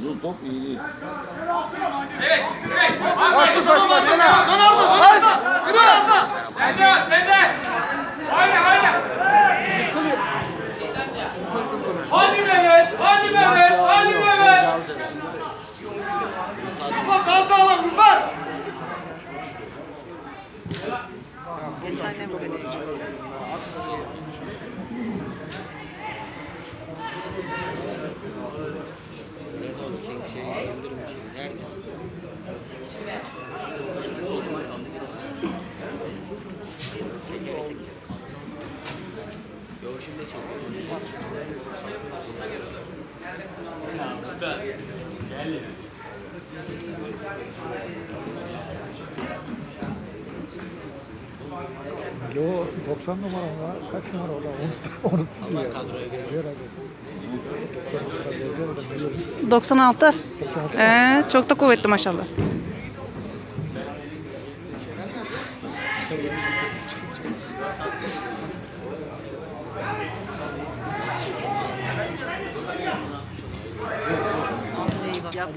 Uzun top iyi değil. Evet, evet. Bastı saçma sana. Sende, sende. Haydi, haydi. Hadi Mehmet, hadi Mehmet, hadi Mehmet. Rıfat, sağ sağlam Rıfat. Redon King şey Yıldırım King nerede? Çekersek. Yo şimdi çekiyorum. Alo 90 numara mı? Kaç numara o da? Onu, onu Allah kadroya göre. 96. Ee, çok da kuvvetli maşallah.